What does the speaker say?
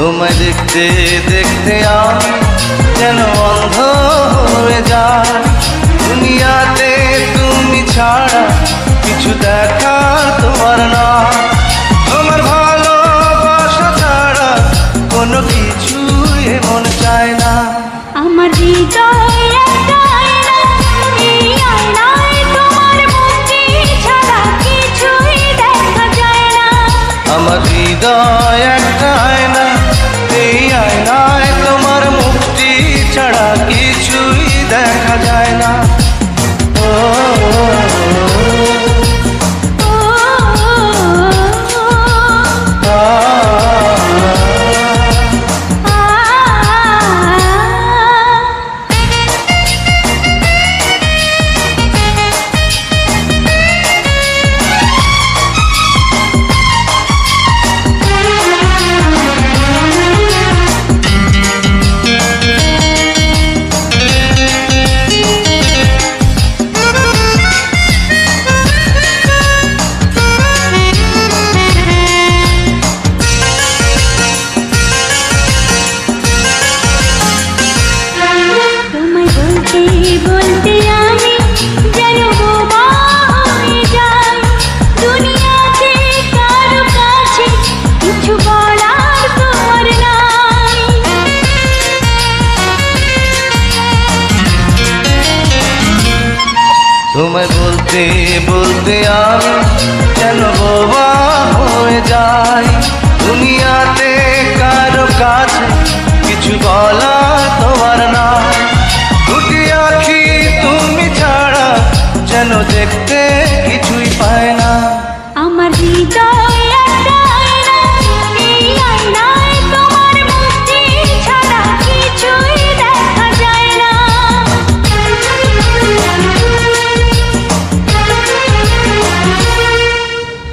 তোমায় দেখতে দেখতে আমি যেন অন্ধ হয়ে যায়। দুনিয়াতে তুমি ছাড়া কিছু দেখার তোমার না। তোমার ভালোবাসা ছাড়া কোনো কিছু এমন চায় না। আমার হৃদয় আমার হৃদয় একটা তোমায় বলতে বলতে আমি যেন বোবা হয়ে যাই দুনিয়াতে কারও কাছে কিছু বলা